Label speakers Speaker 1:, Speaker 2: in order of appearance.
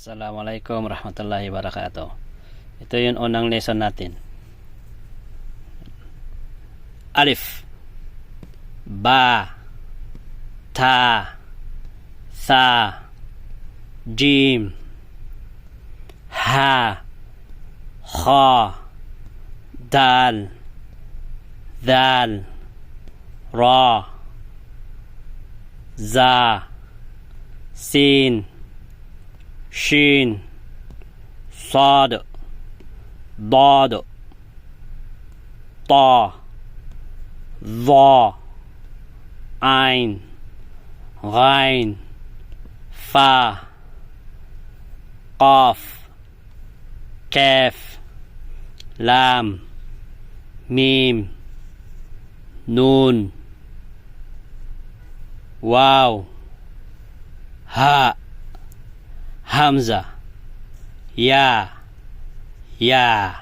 Speaker 1: Assalamualaikum warahmatullahi wabarakatuh. Ito yung unang lesson natin. Alif. Ba. Ta. Sa. Jim. Ha. Kha. Dal. Dal. Ra. Za. Sin. شين صاد ضاد طا ظا عين غين فا قاف كاف لام ميم نون واو هاء همزة يا. يا.